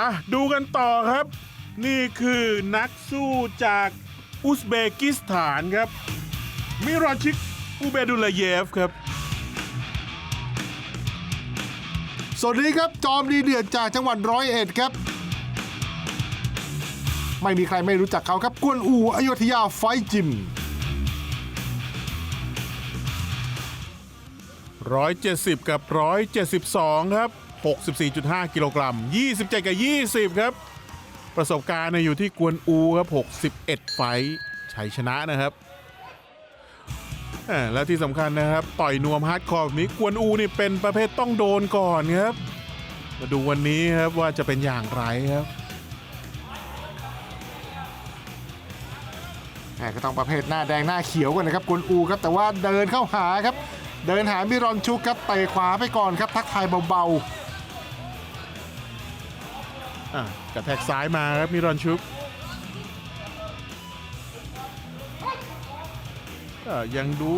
อะดูกันต่อครับ นี่คือนักสู้จากอุซเบกิสถานครับ มิรอนชิกอูเบดุลาเยฟครับ สวัสดีครับ จอมดีเดือดจากจังหวัดร้อยเอ็ดครับ ไม่มีใครไม่รู้จักเขาครับ กวนอูอยุธยาไฟท์จิม 170 กับ 172 ครับ 64.5 กิโลกรัม 27 กับ 20 ครับ ประสบการณ์เนี่ยอยู่ที่กวนอูครับ 61 ไฟชัยชนะนะครับอ่าและที่สำคัญนะครับ ต่อยนวมฮาร์ดคอร์แบบนี้กวนอูนี่เป็นประเภทต้องโดนก่อนครับ มาดูวันนี้ครับว่าจะเป็นอย่างไรครับก็ต้องประเภทหน้าแดงหน้าเขียวกันนะครับกวนอูครับแต่ว่าเดินเข้าหาครับ เดินหามิรอนชุกครับเตะขวาไปก่อนครับทักทายเบา อะกระแทกซ้ายมาครับมิรอนชุกอะยังดู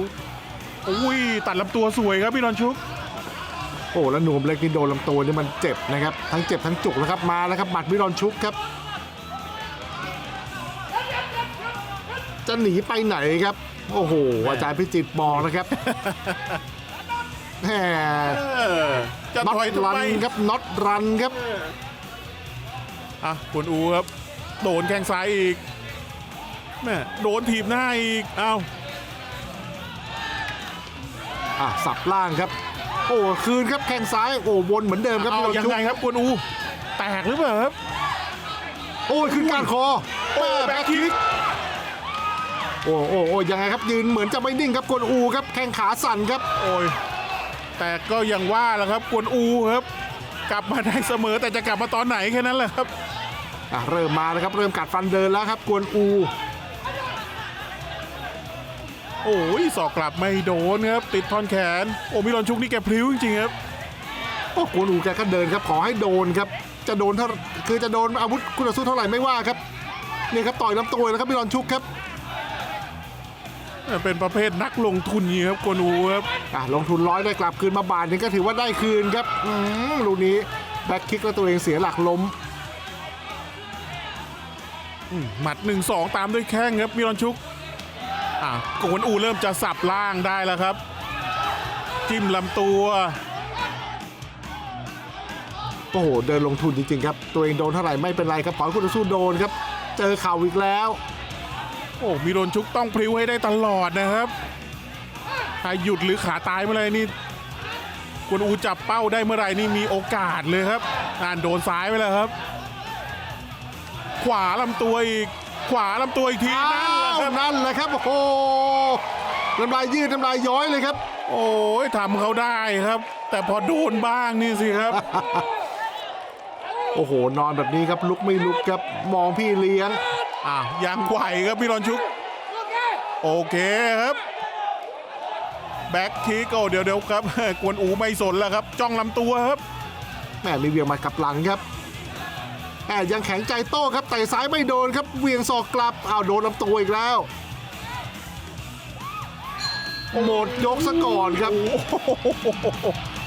อุ้ยตัดลำตัวสวยครับมิรอนชุกๆโอ้แล้วหนุ่มเล็กนี่โดนลำตัวนี่มันเจ็บนะครับทั้งเจ็บทั้งจุกแล้วครับมาแล้วครับหมัดมิรอนชุกครับ จะหนีไปไหนครับ โอ้โหอาจารย์พิจิตรบอกนะครับแหมเออจะน็อตถอยทำรันไมครับน็อตรันครับ อะกวนอูครับ โดนแข้งซ้ายอีกแม่โดนถีบหน้าอีกเอ้าอะสับล่างครับ โอ้คืนครับแข้งซ้ายโอ้วนเหมือนเดิมครับเอามิรอนยังชุกไงครับกวนอู แตกหรือเปล่าครับ โอ้ยขึ้นก้านคอโอ้แม่แบ็แบ็คคคิคิกกโอ้โอ้โอ้ยังไงครับยืนเหมือนจะไม่นิ่งครับกวนอูครับแข้งขาสั่นครับ โอ้ยแต่ก็ยังว่าแหละครับกวนอูครับ กลับมาได้เสมอแต่จะกลับมาตอนไหนแค่นั้นแหละครับ อะเริ่มมาแล้วครับ เริ่มกัดฟันเดินแล้วครับ กวนอู โอ้ยสอกกลับไม่โดนครับ ติดท่อนแขน โอ้มิรอนชุกนี่แกพลิ้วจริงๆครับโอ้กวนอูแกก็เดินครับขอให้โดนครับ จะโดนเท่าคือจะโดนอาวุธคุณสู้เท่าไหร่ไม่ว่าครับนี่ครับต่อยลำตัวเลยนะครับมิรอนชุกครับเป็นประเภทนักลงทุนนี่ครับกวนอูครับอะลงทุนร้อยได้กลับคืนมาบาทหนึงก็ถือว่าได้คืนครับอืมลูกนี้แบ็คคิกแล้วตัวเองเสียหลักล้ม หมัด 1 2 ตามด้วยแข้งครับมิรอนชุกอะกวนอูเริ่มจะสับล่างได้แล้วครับ จิ้มลำตัว โอ้โห เดินลงทุนจริงๆครับ ตัวเองโดนเท่าไหร่ไม่เป็นไรครับปล่อยคู่ต่อสู้โดนครับ เจอเข่าอีกแล้ว โอ้มิรอนชุกต้องพลิ้วให้ได้ตลอดนะครับถ้าหยุดหรือขาตายเมื่อไหรนี่กวนอูจับเป้าได้เมื่อไหร่นี่มีโอกาสเลยครับอ่านโดนซ้ายไปแล้วครับ ขวาลำตัวอีก ขวาลำตัวอีกทีอ้านั่นแหละครับวนั่นแหละครับโอ้โหน้ำลายยืดน้ำลายย้อยเลยครับ โอ้ยทำเขาได้ครับ แต่พอโดนบ้างนี่สิครับ โอ้โห นอนแบบนี้ครับลุกไม่ลุกครับมองพี่เลี้ยง อะยังไหวครับพี่รอนชุก โอเคครับ แบ็คคิกโอ้เดี๋ยวเดี๋ยวครับ กวนอูไม่สนแล้วครับ จ้องลำตัวครับแหมมีเวียงหมัดกลับหลังครับแหม ยังแข็งใจโต้ครับแต่ซ้ายไม่โดนครับเวียงศอกกลับอ้าวโดนลำตัวอีกแล้วหมดยกซะก่อนครับ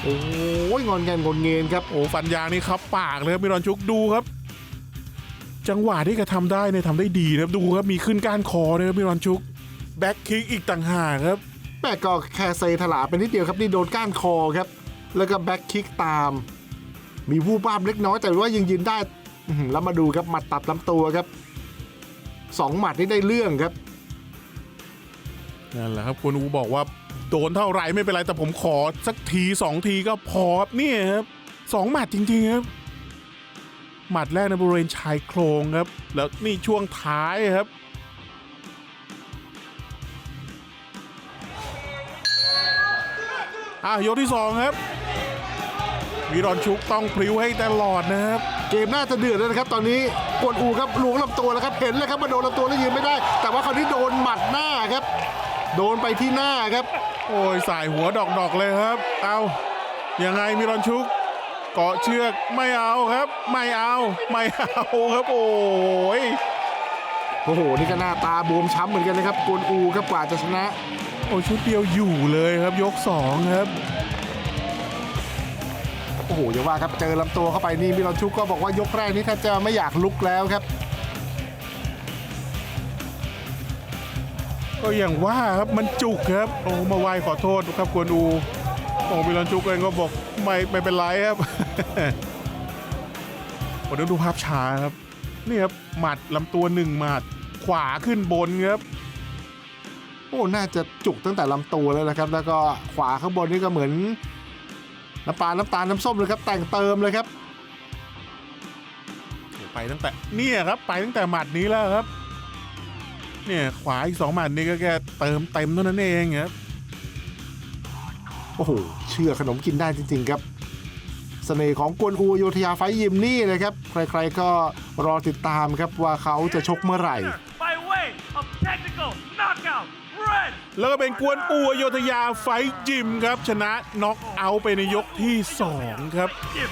โอ้ยงอนแงนงอนเงียนครับโอ้ฟันยางนี่ครับปากเลยครับพี่รอนชุกดูครับ จังหวะที่แกทำได้เนี่ยทำได้ดีนะครับดูครับมีขึ้นก้านคอเลยครับพี่รอนชุกแบ็คคิกอีกต่างหากครับแม่ก็แค่เซถลาเป็นนิดเดียวครับนี่โดนก้านคอครับ แล้วก็แบ็คคิกตาม มีวูบวาบเล็กน้อยแต่ว่ายังยืนได้อื้อหือ แล้วมาดูครับหมัดตัดลำตัวครับสองหมัดนี่ได้เรื่องครับนั่นแหละครับคุณอูบอกว่าโดนเท่าไหร่ไม่เป็นไรแต่ผมขอสักทีสองทีก็พอครับเนี่ยครับสองหมัดจริงๆครับหมัดแรกในบริเวณชายโครงครับ แล้วนี่ช่วงท้ายครับอะยกที่สองครับ วีรอนชุกต้องพลิ้วให้ตลอดนะครับ เกมน่าจะเดือดแล้วนะครับ ตอนนี้กวนอูครับล้วงลำตัวแล้วครับ เห็นแล้วครับมาโดนลำตัวแล้วยืนไม่ได้ แต่ว่าคราวนี้โดนหมัดหน้าครับ โดนไปที่หน้าครับ โอ้ยสายหัวดอกๆเลยครับ เอายังไงมิรอนชุกเกาะเชือกไม่เอาครับ ไม่เอาไม่เอาครับโอ้ยโอ้โห นี่ก็หน้าตาบวมช้ำเหมือนกันนะครับกวนอูครับกว่าจะชนะ โอ้ยชุดเดียวอยู่เลยครับยกสองครับโอ้โหอย่าว่าครับเจอลำตัวเข้าไปนี่มิลอนชุกก็บอกว่ายกแรกนี่แทบจะไม่อยากลุกแล้วครับ ก็อย่างว่าครับมันจุกครับโอ้มาไหว้ขอโทษครับกวนอูโอ้มิลันจุกเองก็บอกไม่ไม่เป็นไรครับผมเดี๋ยวดูภาพช้าครับนี่ครับหมัดลำตัวหนึ่งหมัดขวาขึ้นบนครับโอ้น่าจะจุกตั้งแต่ลำตัวแล้วนะครับ แล้วก็ขวาข้างบนนี่ก็เหมือน น้ำปลาน้ำตาลน้ำส้มเลยครับ แต่งเติมเลยครับไปตั้งแต่เนี่ยครับ ไปตั้งแต่หมัดนี้แล้วครับ เนี่ยขวาอีกสองหมัดนี่ก็แค่เติมเต็มเท่านั้นเองครับโอ้โหเชื่อขนมกินได้จริง ๆ ครับเสน่ห์ของกวนอูโยธยาไฟท์ยิมนี่นะครับ ใครๆก็รอติดตามครับว่าเขาจะชกเมื่อไหร่ by way of technical knockout, red. แล้วก็เป็นกวนอูอโยธยาไฟท์จิมครับ ชนะน็อกเอาท์ไปในยกที่ 2 ครับ Jim